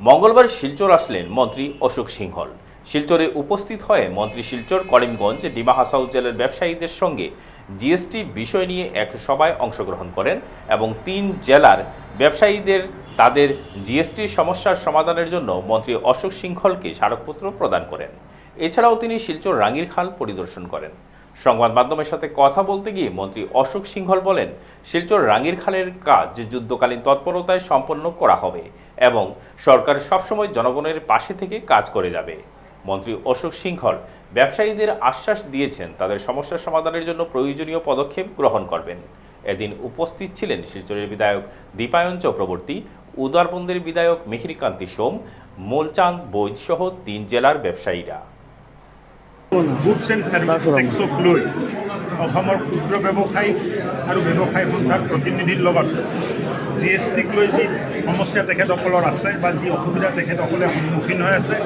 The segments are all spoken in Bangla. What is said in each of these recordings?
মঙ্গলবার শিলচর আসলেন মন্ত্রী অশোক সিংহল। শিলচরে উপস্থিত হয়ে মন্ত্রী শিলচর করিমগঞ্জ ডিমা হাসাউ জেলার ব্যবসায়ীদের সঙ্গে জিএসটি বিষয় নিয়ে এক সভায় অংশগ্রহণ করেন এবং তিন জেলার ব্যবসায়ীদের তাদের জিএসটির সমস্যার সমাধানের জন্য মন্ত্রী অশোক সিংহলকে স্মারকপত্র প্রদান করেন। এছাড়াও তিনি শিলচর রাঙ্গির খাল পরিদর্শন করেন। সংবাদ মাধ্যমের সাথে কথা বলতে গিয়ে মন্ত্রী অশোক সিংহল বলেন, শিলচর রাঙ্গির খালের কাজ যুদ্ধকালীন তৎপরতায় সম্পন্ন করা হবে এবং সরকার সবসময় জনগণের পাশে থেকে কাজ করে যাবে। মন্ত্রী অশোক সিংহল ব্যবসায়ীদের আশ্বাস দিয়েছেন, তাদের সমস্যার সমাধানের জন্য প্রয়োজনীয় পদক্ষেপ গ্রহণ করবেন। এদিন উপস্থিত ছিলেন শিলচরের বিধায়ক দীপায়ন চক্রবর্তী, উদারবন্দের বিধায়ক মেহিরকান্তি সোম, মূলচাঁদ বৈদ সহ তিন জেলার ব্যবসায়ীরা। গুডছ এণ্ড ছাৰ্ভিচ টেক্সক লৈ অসমৰ ক্ষুদ্ৰ ব্যৱসায়ী আৰু ব্যৱসায়ী সন্থাৰ জি এছ টিক লৈ যি সমস্যা তেখেতসকলৰ আছে বা যি অসুবিধা তেখেতসকলে সন্মুখীন হৈ আছে,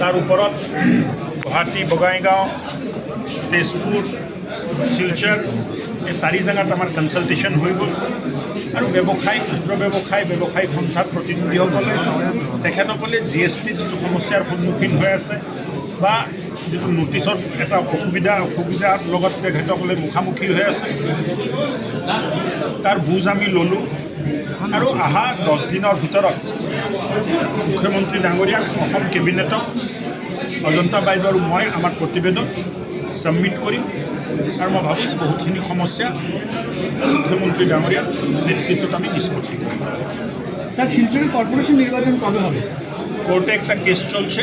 তাৰ ওপৰত গুৱাহাটী বঙাইগাঁও তেজপুৰ, শিলচৰ এই চাৰি জেগাত আমাৰ কনচাল্টেশ্যন হৈ গ'ল। আৰু ব্যৱসায় ক্ষুদ্ৰ ব্যৱসায় ব্যৱসায়ী সন্থাৰ প্ৰতিনিধিসকলে, তেখেতসকলে জি এছ টি যিটো সমস্যাৰ সন্মুখীন হৈ আছে বা যিটো নটিচত এটা অসুবিধা অসুবিধাৰ লগত তেখেতসকলে মুখামুখি হৈ আছে। তাৰ বুজ আমি ল'লোঁ। আৰু অহা দহ দিনৰ ভিতৰত মুখ্যমন্ত্ৰী ডাঙৰীয়াক অসম কেবিনেটক অজন্তা বাইদেউ আৰু মই আমাৰ প্ৰতিবেদন ছাবমিট কৰিম। আৰু মই ভাবোঁ বহুতখিনি সমস্যা মুখ্যমন্ত্রী ডাঙরিয়ার নেতৃত্বত আমি নিষ্পত্তি করব স্যার শিলচরে কর্পোরেশন নির্বাচন কবে হবে? কোর্টে একটা কেস চলছে।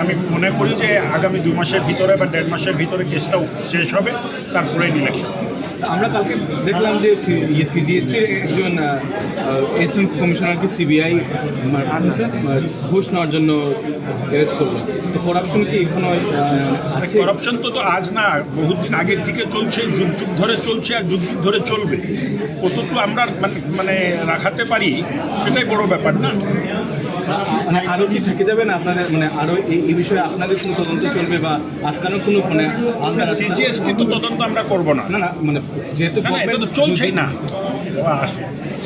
আমি মনে করি যে আগামী দু মাসের ভিতরে বা দেড় মাসের ভিতরে কেসটা শেষ হবে তারপরে ইলেকশন আমরা কালকে দেখলাম যে সিজিএসটির একজন এসিস্ট্যান্ট কমিশনারকে সিবিআই ঘুষ নেওয়ার জন্য অ্যারেস্ট করল। তো করাপশন কি এখনও করাপশন তো তো আজ না বহুদিন আগের থেকে চলছে যুগ যুগ ধরে চলছে আর যুগ যুগ ধরে চলবে। কতটুকু আমরা মানে- মানে রাখাতে পারি সেটাই বড় ব্যাপার না? মানে আরও কি থেকে যাবে না আপনাদের মানে আরও এই এই বিষয়ে আপনাদের কোনো তদন্ত চলবে বা আটকানোর কোনো মানে সিজিএসটি তো তদন্ত আমরা করব না। না না মানে যেহেতু না, চলছেই না।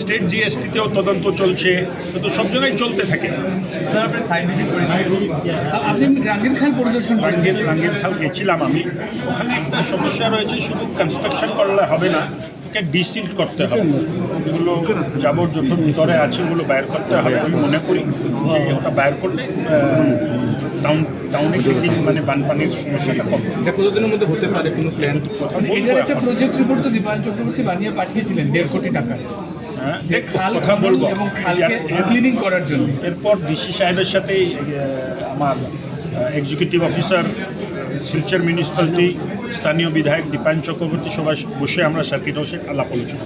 স্টেট জিএসটিতেও তদন্ত চলছে তো সব জায়গায় চলতে থাকে। আপনি রাঙ্গির খাল পরিদর্শন করেন? রাঙ্গের রাঙ্গের খাল গেছিলাম আমি। ওখানে একটা সমস্যা রয়েছে শুধু কনস্ট্রাকশন করলে হবে না। ওকে ডিসিল করতে হবে। যেগুলো জাবর জোথর ভিতরে আছে ওগুলো বাইর করতে হবে আমি মনে করি। যে ওটা বাইর করলে টাউন টাউনে কিন্তু মানে বানপানির সমস্যাটা কম। এটা কতদিনের মধ্যে হতে পারে? কোনো প্ল্যান এটার একটা প্রজেক্ট রিপোর্ট তো দীপায়ন চক্রবর্তী বানিয়ে পাঠিয়েছিলেন দেড় কোটি টাকা হ্যাঁ, যে খাল কথা বলব। এবং খালকে ক্লিনিং করার জন্য। এরপর ডিসি সাহেবের সাথে আমার এক্সিকিউটিভ অফিসার শিলচর মিউনিসিপ্যালিটি স্থানীয় বিধায়ক দীপায়ন চক্রবর্তী সবাই বসে আমরা সার্কিট হাউসে আলাপ আলোচনা